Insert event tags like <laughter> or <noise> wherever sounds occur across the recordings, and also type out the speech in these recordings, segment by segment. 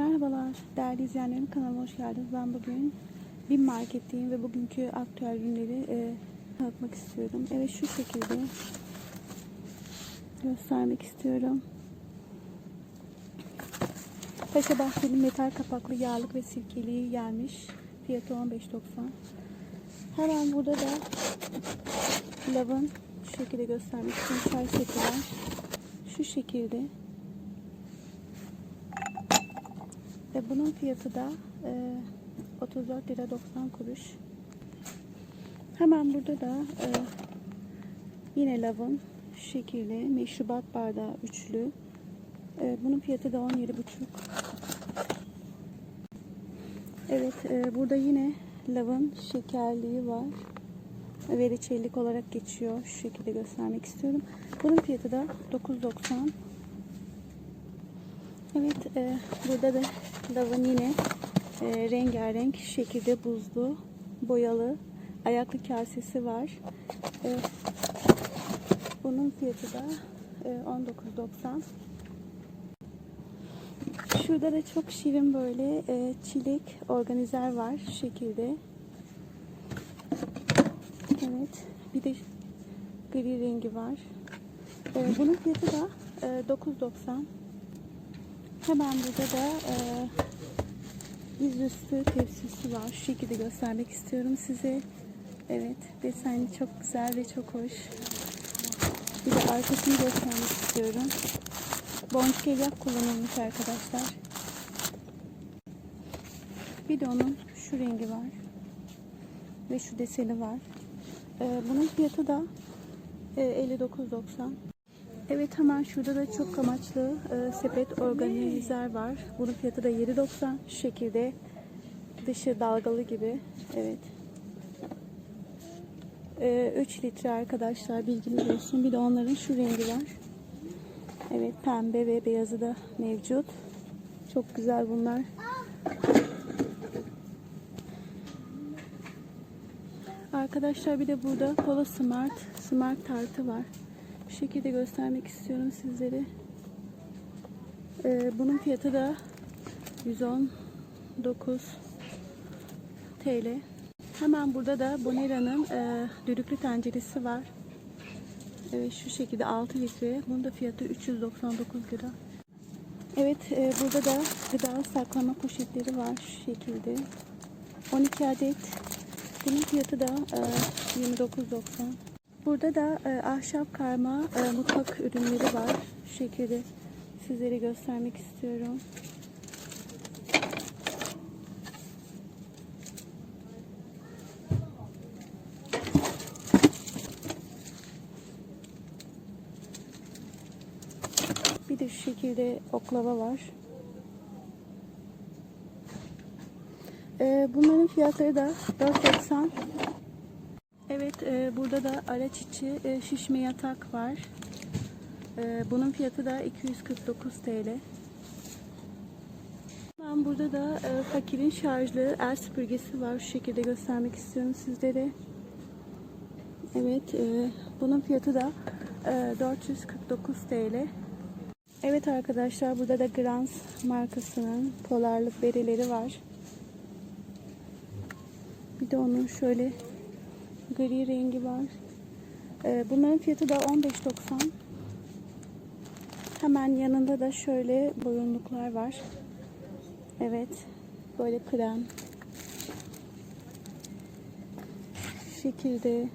Merhabalar değerli izleyenlerim kanalıma hoş geldiniz. Ben bugün bir marketteyim ve bugünkü aktüel ürünleri e, tanıtmak istiyorum. Evet şu şekilde göstermek istiyorum. Paşa Bahçeli metal kapaklı yağlık ve sirkeli gelmiş. Fiyatı 15.90. Hemen burada da lavın şu şekilde göstermek istiyorum. Çay seti var. Şu şekilde. Ve bunun fiyatı da e, 34 lira 90 kuruş. Hemen burada da e, yine lavın şu şekilde meşrubat bardağı üçlü. E, bunun fiyatı da 17,5. Evet e, burada yine lavın şekerliği var. Ve reçellik olarak geçiyor. Şu şekilde göstermek istiyorum. Bunun fiyatı da 9.90. Evet, e, burada da lavın yine e, rengarenk şekilde buzlu, boyalı ayaklı kasesi var. E, bunun fiyatı da e, 19.90. Şurada da çok şirin böyle e, çilek organizer var şu şekilde. Evet, bir de gri rengi var. E, bunun fiyatı da e, 9.90. Hemen burada da e, yüzüstü tepsisi var. Şu şekilde göstermek istiyorum size. Evet, deseni çok güzel ve çok hoş. Bir de arkasını göstermek istiyorum. Boncuk elyaf kullanılmış arkadaşlar. Bir de onun şu rengi var. Ve şu deseni var. E, bunun fiyatı da e, 59.90. Evet hemen şurada da çok amaçlı e, sepet organizer var. Bunun fiyatı da 7.90 şu şekilde dışı dalgalı gibi. Evet. E, 3 litre arkadaşlar bilginiz olsun. Bir de onların şu rengi var. Evet pembe ve beyazı da mevcut. Çok güzel bunlar. Arkadaşlar bir de burada Polo Smart Smart tartı var. Bu şekilde göstermek istiyorum sizlere. Ee, bunun fiyatı da 119 TL. Hemen burada da Bonera'nın e, düdüklü tenceresi var. Evet şu şekilde 6 litre. Bunun da fiyatı 399 lira. Evet e, burada da gıda saklama poşetleri var şu şekilde. 12 adet. Bunun fiyatı da e, 29.90. Burada da e, ahşap karma e, mutfak ürünleri var. Şu şekilde sizlere göstermek istiyorum. Bir de şu şekilde oklava var. E, bunların fiyatları da 4.90 Evet, e, burada da araç içi e, şişme yatak var. E, bunun fiyatı da 249 TL. Ben burada da e, fakirin şarjlı el süpürgesi var. Şu şekilde göstermek istiyorum sizlere. Evet, e, bunun fiyatı da e, 449 TL. Evet arkadaşlar, burada da Grans markasının polarlık berileri var. Bir de onun şöyle gri rengi var. Ee, bunların fiyatı da 15.90. Hemen yanında da şöyle boyunluklar var. Evet. Böyle krem. Şekilde.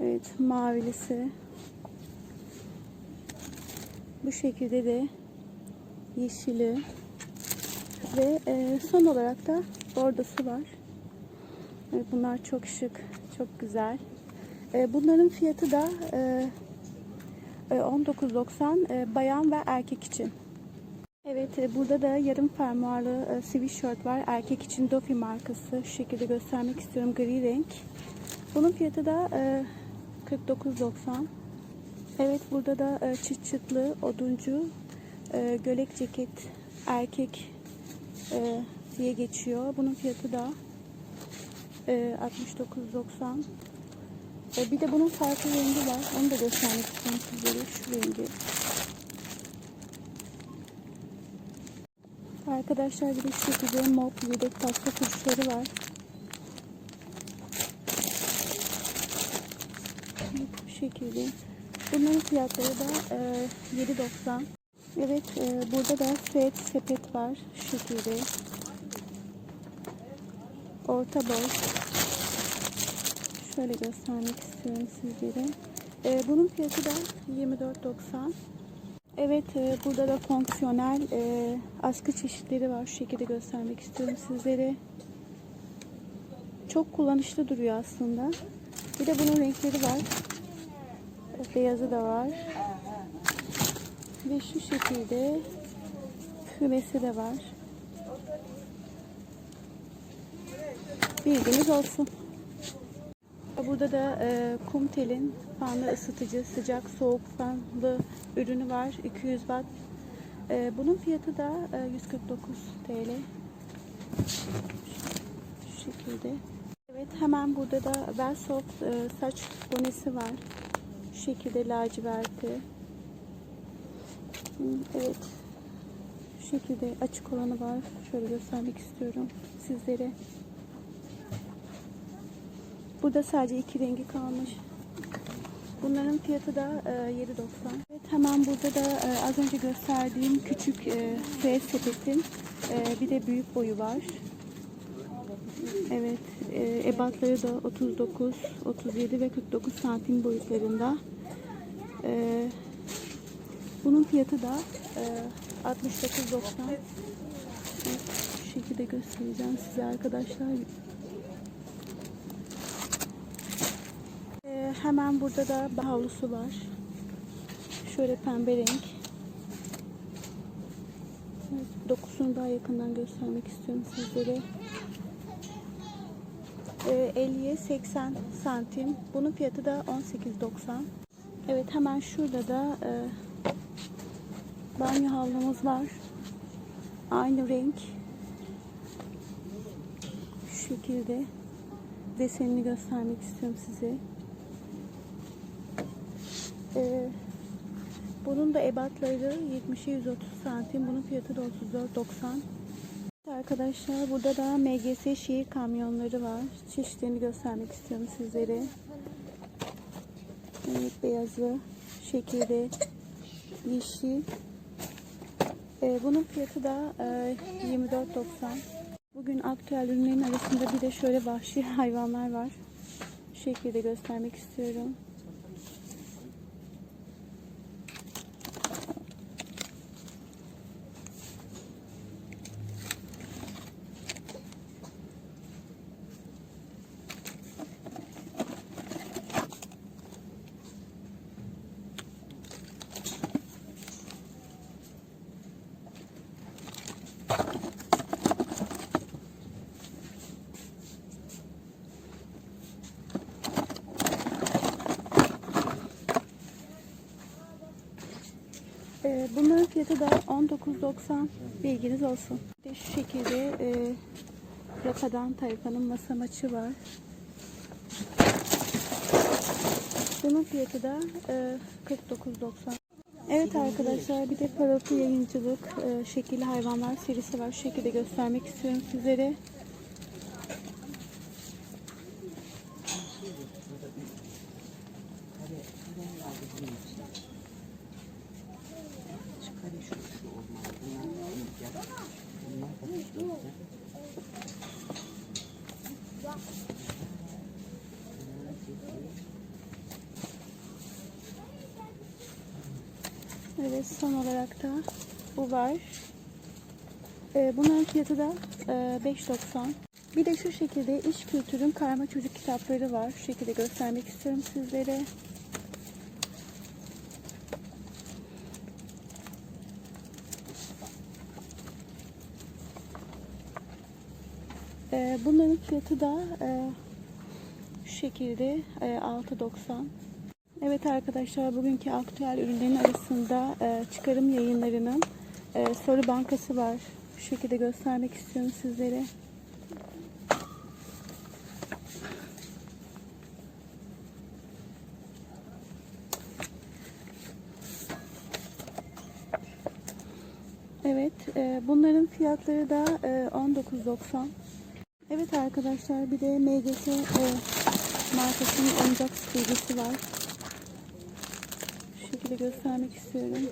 Evet. Mavilisi. Bu şekilde de yeşili. Ve e, son olarak da bordosu var. Bunlar çok şık, çok güzel. Ee, bunların fiyatı da e, 19.90 e, bayan ve erkek için. Evet, e, burada da yarım fermuarlı e, sweatshirt var. Erkek için Dofi markası. Şu şekilde göstermek istiyorum. Gri renk. Bunun fiyatı da e, 49.90. Evet, burada da e, çıt çıtlı oduncu e, gölek ceket erkek e, diye geçiyor. Bunun fiyatı da e, 69.90 e, bir de bunun farklı rengi var. Onu da göstermek istiyorum sizlere. Şu rengi. Arkadaşlar bir de şu şekilde mop yedek pasta turşuları var. Bu şekilde. Bunların fiyatları da e, 7.90. Evet e, burada da set sepet var. Şu şekilde. Orta boy. Şöyle göstermek istiyorum sizlere. E, bunun fiyatı da 24.90. Evet e, burada da fonksiyonel e, askı çeşitleri var. Şu şekilde göstermek istiyorum sizlere. Çok kullanışlı duruyor aslında. Bir de bunun renkleri var. Beyazı da var. Ve şu şekilde kümesi de var. Bilginiz olsun. Burada da e, Kumtel'in fanlı ısıtıcı sıcak soğuk fanlı ürünü var. 200 watt. E, bunun fiyatı da e, 149 TL. Şu şekilde. Evet hemen burada da Velsoft e, saç bonesi var. Şu şekilde laciverti. Evet. Şu şekilde açık olanı var. Şöyle göstermek istiyorum sizlere. Burada sadece iki rengi kalmış. Bunların fiyatı da e, 7.90. Evet, hemen burada da e, az önce gösterdiğim küçük e, S sepetin e, bir de büyük boyu var. Evet, e, ebatları da 39, 37 ve 49 santim boyutlarında. E, bunun fiyatı da e, 69.90. Evet, şu şekilde göstereceğim size arkadaşlar. Ee, hemen burada da havlusu var. Şöyle pembe renk. Evet, dokusunu daha yakından göstermek istiyorum sizlere. Ee, 50'ye 80 santim. Bunun fiyatı da 18.90. Evet hemen şurada da e, banyo havlumuz var. Aynı renk. Şu şekilde desenini göstermek istiyorum size. Ee, bunun da ebatları 70'e 130 santim. Bunun fiyatı da 34.90. Arkadaşlar burada da MGS şehir kamyonları var. Çeşitlerini göstermek istiyorum sizlere. Evet beyazı, şekilde yeşil. Ee, bunun fiyatı da e, 24.90. Bugün aktüel ürünlerin arasında bir de şöyle vahşi <laughs> hayvanlar var. Şu şekilde göstermek istiyorum. Ee, bunların fiyatı da 19.90 bilginiz olsun. Bir şu şekilde e, Rafadan tayfanın masa maçı var. Bunun fiyatı da e, 49.90. Evet arkadaşlar bir de parıltı yayıncılık e, şekilli hayvanlar serisi var. Şu şekilde göstermek istiyorum sizlere. Evet son olarak da bu var. Ee, bunların fiyatı da e, 5.90. Bir de şu şekilde iş kültürün karma çocuk kitapları var. Şu şekilde göstermek istiyorum sizlere. Ee, bunların fiyatı da e, şu şekilde e, 6.90. Evet arkadaşlar bugünkü aktüel ürünlerin arasında e, çıkarım yayınlarının e, soru bankası var. Şu şekilde göstermek istiyorum sizlere. Evet Ee, bunların fiyatları da e, 19.90. Evet arkadaşlar bir de MGS e, markasının oyuncak süpürgesi var. Şekilde göstermek istiyorum.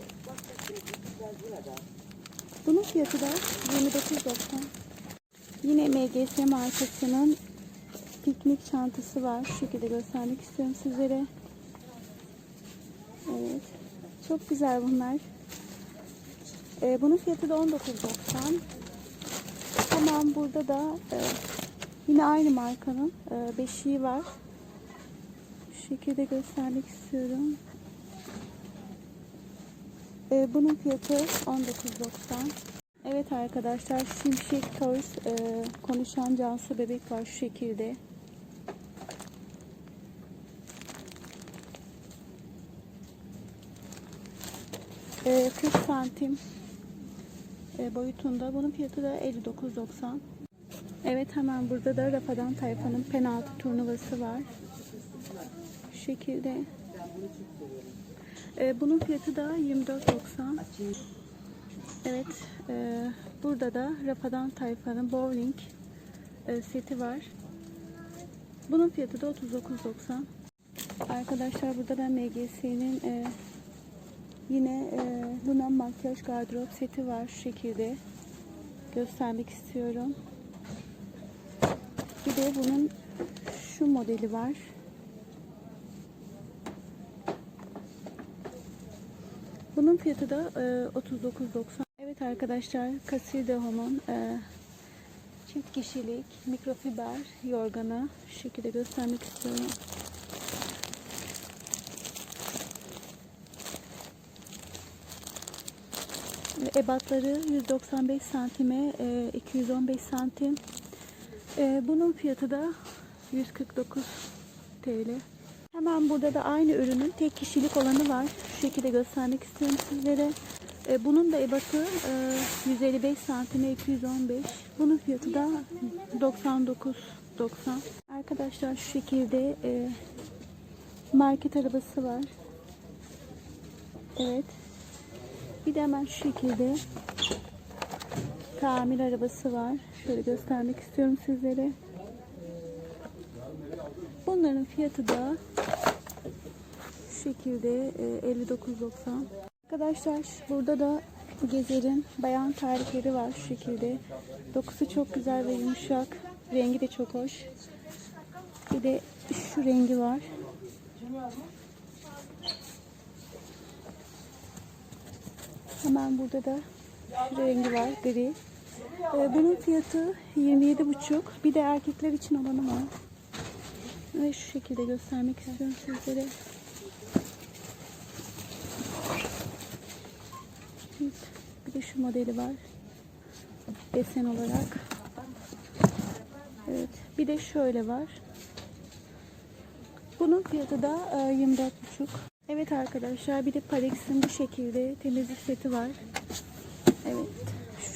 Bunun fiyatı da 29.90. Yine MGS markasının piknik çantası var. Şu şekilde göstermek istiyorum sizlere. Evet. Çok güzel bunlar. Ee, bunun fiyatı da 19.90. Hemen burada da e, yine aynı markanın e, beşiği var. Şu şekilde göstermek istiyorum. E, bunun fiyatı 19.90. Evet arkadaşlar Şimşek Toys e, konuşan cansı bebek var şu şekilde. E, 40 santim e, boyutunda. Bunun fiyatı da 59.90. Evet hemen burada da Rafadan Tayfa'nın penaltı turnuvası var. Şu şekilde. E, bunun fiyatı da 24.90. Evet. e, burada da Rafadan Tayfa'nın bowling e, seti var. Bunun fiyatı da 39.90. Arkadaşlar burada da MGS'nin e, yine e, Luna makyaj gardırop seti var şu şekilde. Göstermek istiyorum. Bir de bunun şu modeli var. Bunun fiyatı da e, 39.90. Evet arkadaşlar Casida Home'un e, çift kişilik mikrofiber yorganı şu şekilde göstermek istiyorum. Ebatları 195 santime e, 215 santim. E, bunun fiyatı da 149 TL. Hemen burada da aynı ürünün tek kişilik olanı var. Şekilde göstermek istiyorum sizlere. E, bunun da ebatı e, 155 santime 215. Bunun fiyatı da 99.90. Arkadaşlar şu şekilde e, market arabası var. Evet. Bir de hemen şu şekilde tamir arabası var. Şöyle göstermek istiyorum sizlere. Bunların fiyatı da şekilde e, 59.90. Arkadaşlar burada da Gezer'in bayan tarifleri var şu şekilde. Dokusu çok güzel ve yumuşak. Rengi de çok hoş. Bir de şu rengi var. Hemen burada da şu rengi var gri. Ee, bunun fiyatı 27,5. Bir de erkekler için olanı var. Ve şu şekilde göstermek istiyorum sizlere. Evet, Bir de şu modeli var. Desen olarak. Evet. Bir de şöyle var. Bunun fiyatı da e, 24,5. Evet arkadaşlar bir de Parex'in bu şekilde temizlik seti var. Evet.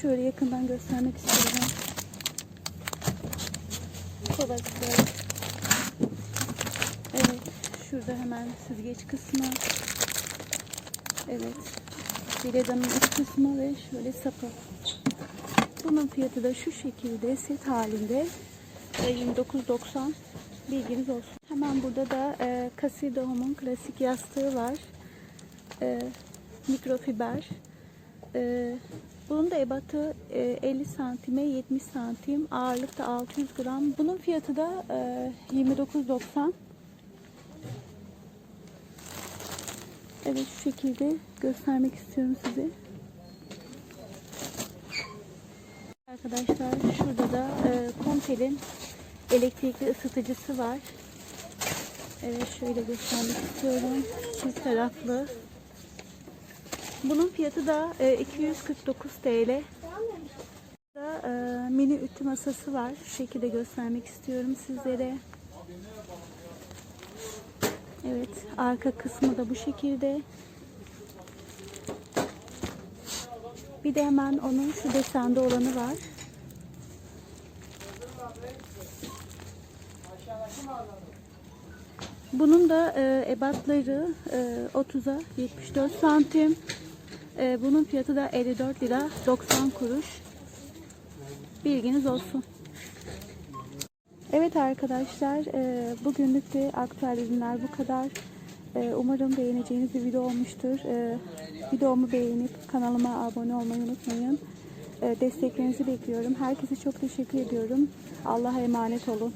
Şöyle yakından göstermek istiyorum. Kovası. Evet. Şurada hemen süzgeç kısmı. Evet. Biledanın üst kısmı ve şöyle sapı. Bunun fiyatı da şu şekilde set halinde e, 29.90 bilginiz olsun. Hemen burada da e, Home'un klasik yastığı var. E, mikrofiber. E, bunun da ebatı e, 50 santime 70 santim. Ağırlık da 600 gram. Bunun fiyatı da e, 29.90. Evet şu şekilde göstermek istiyorum size. Arkadaşlar şurada da e, Compel'in elektrikli ısıtıcısı var. Evet şöyle göstermek istiyorum. Çift taraflı. Bunun fiyatı da e, 249 TL. Burada e, mini ütü masası var. Şu şekilde göstermek istiyorum sizlere. Evet arka kısmı da bu şekilde. Bir de hemen onun şu desende olanı var. Bunun da e, ebatları e, 30'a 74 santim. Ee, bunun fiyatı da 54 lira 90 kuruş. Bilginiz olsun. Evet arkadaşlar, e, bugünlük de aktüel ürünler bu kadar. E, Umarım beğeneceğiniz bir video olmuştur. E, Videomu beğenip kanalıma abone olmayı unutmayın. Desteklerinizi bekliyorum. Herkese çok teşekkür ediyorum. Allah'a emanet olun.